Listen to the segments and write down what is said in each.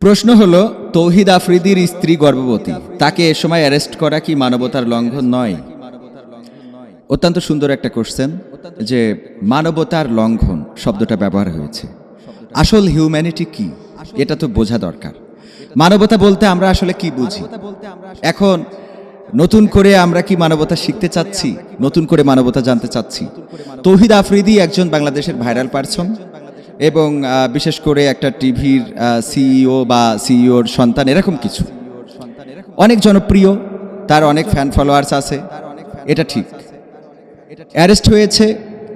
প্রশ্ন হলো, তৌহিদ আফ্রিদির স্ত্রী গর্ভবতী, তাকে এ সময় অ্যারেস্ট করা কি মানবতার লঙ্ঘন নয়? অত্যন্ত সুন্দর একটা কোশ্চেন যে মানবতার লঙ্ঘন শব্দটা ব্যবহার হয়েছে। আসল হিউম্যানিটি কি? এটা তো বোঝা দরকার। মানবতা বলতে আমরা আসলে কি বুঝি? এখন, নতুন করে আমরা কি মানবতা শিখতে চাচ্ছি? নতুন করে মানবতা জানতে চাচ্ছি? তৌহিদ আফ্রিদি একজন বাংলাদেশের ভাইরাল পারসন এবং বিশেষ করে একটা টিভির সিইও বা সিইওর সন্তান, এরকম কিছু। অনেক জনপ্রিয়, তার অনেক ফ্যান ফলোয়ার্স আছে, এটা ঠিক। অ্যারেস্ট হয়েছে,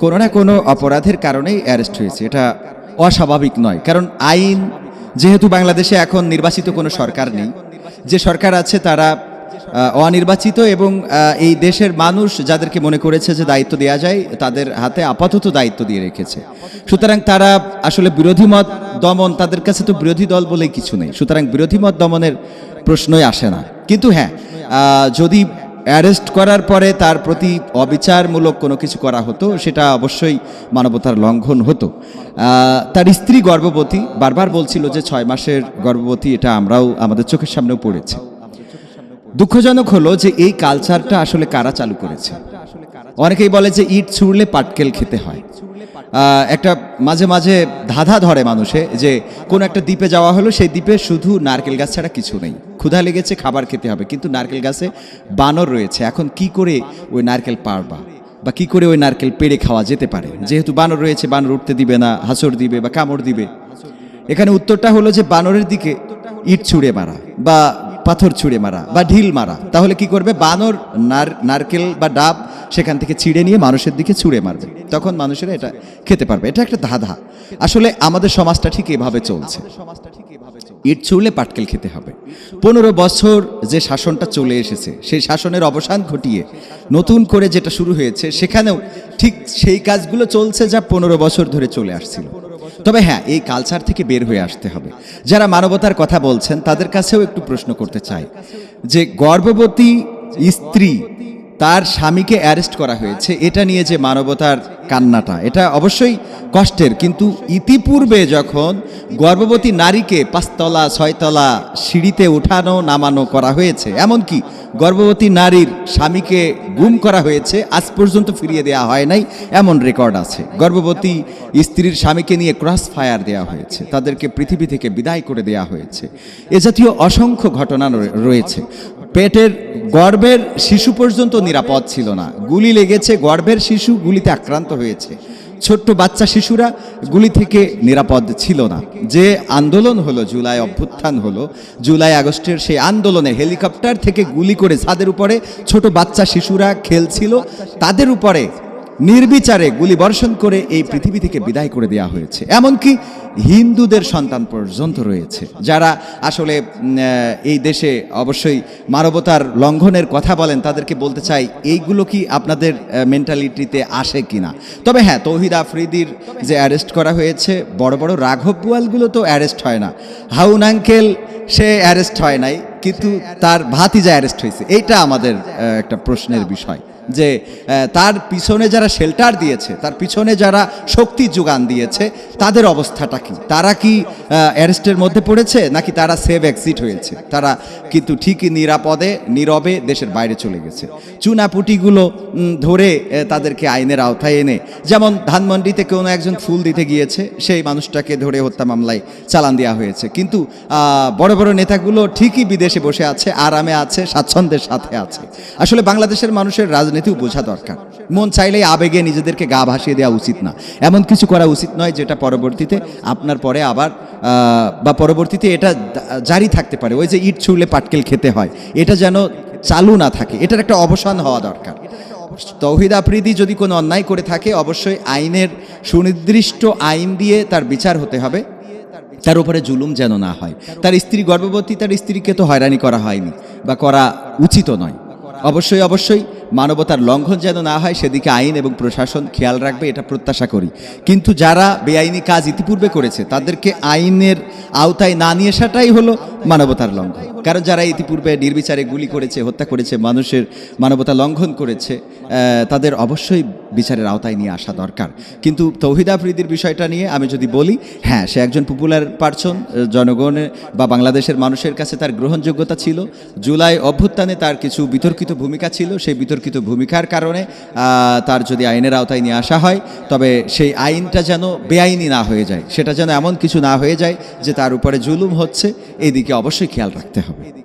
কোনো না কোনো অপরাধের কারণেই অ্যারেস্ট হয়েছে, এটা অস্বাভাবিক নয়। কারণ আইন, যেহেতু বাংলাদেশে এখন নির্বাচিত কোনো সরকার নেই, যে সরকার আছে তারা অনির্বাচিত এবং এই দেশের মানুষ যাদেরকে মনে করেছে যে দায়িত্ব দেওয়া যায়, তাদের হাতে আপাতত দায়িত্ব দিয়ে রেখেছে। সুতরাং তারা আসলে বিরোধী মত দমন, তাদের কাছে তো বিরোধী দল বলেই কিছু নেই। সুতরাং বিরোধী মত দমনের প্রশ্নই আসে না। কিন্তু হ্যাঁ যদি অ্যারেস্ট করার পরে তার প্রতি অবিচারমূলক কোনো কিছু করা হতো, সেটা অবশ্যই মানবতার লঙ্ঘন হতো। তার স্ত্রী গর্ভবতী, বারবার বলছিল যে ছয় মাসের গর্ভবতী, এটা আমরাও, আমাদের চোখের সামনেও পড়েছে। দুঃখজনক হলো যে এই কালচারটা আসলে কারা চালু করেছে? অনেকেই বলে যে ইট ছুড়লে পাটকেল খেতে হয়। একটা মাঝে মাঝে ধাঁধা ধরে মানুষে যে কোন একটা দ্বীপে যাওয়া হলো, সেই দ্বীপে শুধু নারকেল গাছ ছাড়া কিছু নেই। ক্ষুধা লেগেছে, খাবার খেতে হবে। কিন্তু নারকেল গাছে বানর রয়েছে। এখন কি করে ওই নারকেল পারবা? বা কি করে ওই নারকেল পেড়ে খাওয়া যেতে পারে? যেহেতু বানর রয়েছে, বানর উঠতে দিবে না হাসর দিবে বা কামড় দিবে। এখানে উত্তরটা হলো যে বানরের দিকে ইট ছুঁড়ে মারা বা পাথর ছুঁড়ে মারা বা ঢিল মারা। তাহলে কি করবে? বানর নার নারকেল বা ডাব সেখান থেকে ছিঁড়ে নিয়ে মানুষের দিকে ছুঁড়ে মারবে। তখন মানুষেরা এটা খেতে পারবে। এটা একটা ধাঁধা। আসলে আমাদের সমাজটা ঠিক এভাবে চলছে। ইট ছুঁড়লে পাটকেল খেতে হবে। পনেরো বছর যে শাসনটা চলে এসেছে সেই শাসনের অবসান ঘটিয়ে নতুন করে যেটা শুরু হয়েছে সেখানেও ঠিক সেই কাজগুলো চলছে যা পনেরো বছর ধরে চলে আসছিল। তবে হ্যাঁ এই কালচার থেকে বের হয়ে আসতে হবে। যারা মানবতার কথা বলছেন, তাদের কাছেও একটু প্রশ্ন করতে চাই। যে গর্ভবতী স্ত্রী তার স্বামীকে অ্যারেস্ট করা হয়েছে, এটা নিয়ে যে মানবতার কান্নাটা। এটা অবশ্যই কষ্টের, কিন্তু ইতিপূর্বে যখন গর্ভবতী নারীকে পাঁচতলা, ছয়তলা সিঁড়িতে উঠানো, নামানো করা হয়েছে, এমনকি গর্ভবতী নারীর স্বামীকে গুম করা হয়েছে, আজ পর্যন্ত ফিরিয়ে দেওয়া হয় নাই, এমন রেকর্ড আছে। গর্ভবতী স্ত্রীর স্বামীকে নিয়ে ক্রস ফায়ার দেওয়া হয়েছে, তাদেরকে পৃথিবী থেকে বিদায় করে দেওয়া হয়েছে। এ জাতীয় অসংখ্য ঘটনা রয়েছে। পেটের গর্ভের শিশু পর্যন্ত নিরাপদ ছিল না। গুলি লেগেছে, গর্ভের শিশু গুলিতে আক্রান্ত হয়েছে। ছোট্ট বাচ্চা শিশুরা গুলি থেকে নিরাপদ ছিল না। যে আন্দোলন হলো, জুলাই অভ্যুত্থান হলো, জুলাই আগস্টের সেই আন্দোলনে হেলিকপ্টার থেকে গুলি করে ছাদের উপরে ছোট বাচ্চা শিশুরা খেলছিল, তাদের উপরে নির্বিচারে গুলি বর্ষণ করে এই পৃথিবী থেকে বিদায় করে দেওয়া হয়েছে। এমনকি হিন্দুদের সন্তান পর্যন্ত রয়েছে, যারা আসলে এই দেশে অবশ্যই মানবতার লঙ্ঘনের কথা বলেন, তাদেরকে বলতে চাই, এইগুলো কি আপনাদের মেন্টালিটিতে আসে কিনা? তবে হ্যাঁ তৌহিদ আফ্রিদির যে অ্যারেস্ট করা হয়েছে, বড় বড় রাঘব বুয়ালগুলো তো অ্যারেস্ট হয় না। হাউন আঙ্কেল, সে অ্যারেস্ট হয় নাই, কিন্তু তার ভাতিজা অ্যারেস্ট হয়েছে। এইটা আমাদের একটা প্রশ্নের বিষয়। যে তার পিছনে যারা শেল্টার দিয়েছে, তার পিছনে যারা শক্তি যোগান দিয়েছে, তাদের অবস্থাটা কি? তারা কি অ্যারেস্টের মধ্যে পড়েছে, নাকি তারা সেভ এক্সিট হয়েছে? তারা কিন্তু ঠিকই নিরাপদে, নীরবে দেশের বাইরে চলে গেছে। চুনাপুটিগুলো ধরে তাদেরকে আইনের আওতায় এনে, যেমন ধানমন্ডিতে কোনো একজন ফুল দিতে গিয়েছে, সেই মানুষটাকে ধরে হত্যা মামলায় চালান দেওয়া হয়েছে। কিন্তু বড় বড় নেতাগুলো ঠিকই বিদেশে বসে আছে, আরামে আছে, স্বাচ্ছন্দ্যের সাথে আছে। আসলে বাংলাদেশের মানুষের রাজনীতিও বোঝা দরকার। মন চাইলেই আবেগে নিজেদেরকে গা ভাসিয়ে দেওয়া উচিত না। এমন কিছু করা উচিত নয় যেটা পরবর্তীতে আপনার পরে আবার বা পরবর্তীতে এটা জারি থাকতে পারে। ওই যে ইট ছুড়লে পাটকেল খেতে হয়। এটা যেন চালু না থাকে। এটার একটা অবসান হওয়া দরকার। তৌহিদ আফ্রিদি যদি কোনো অন্যায় করে থাকে, অবশ্যই আইনের সুনির্দিষ্ট আইন দিয়ে তার বিচার হতে হবে। তার উপরে জুলুম যেন না হয়। তার স্ত্রী গর্ভবতী, তার স্ত্রীকে তো হয়রানি করা হয়নি বা করা উচিত নয়। অবশ্যই অবশ্যই মানবতার লঙ্ঘন যেন না হয়, সেদিকে আইন এবং প্রশাসন খেয়াল রাখবে, এটা প্রত্যাশা করি। কিন্তু যারা বেআইনি কাজ ইতিপূর্বে করেছে, তাদেরকে আইনের আওতায় না নিয়ে আসাটাই হলো মানবতার লঙ্ঘন। কারণ যারা ইতিপূর্বে নির্বিচারে গুলি করেছে, হত্যা করেছে, মানুষের মানবতা লঙ্ঘন করেছে তাদের অবশ্যই বিচারের আওতায় নিয়ে আসা দরকার। কিন্তু তৌহিদ আফ্রিদির বিষয়টা নিয়ে আমি যদি বলি হ্যাঁ সে একজন পপুলার পার্সন জনগণের বা বাংলাদেশের মানুষের কাছে তার গ্রহণযোগ্যতা ছিল। জুলাই অভ্যুত্থানে তার কিছু বিতর্কিত ভূমিকা ছিল, সেই বিতর্কিত ভূমিকার কারণে তার যদি আইনের আওতায় নিয়ে আসা হয়, তবে সেই আইনটা যেন বেআইনি না হয়ে যায়, সেটা যেন এমন কিছু না হয়ে যায় যে তার উপরে জুলুম হচ্ছে, এদিকে অবশ্যই খেয়াল রাখতে হবে।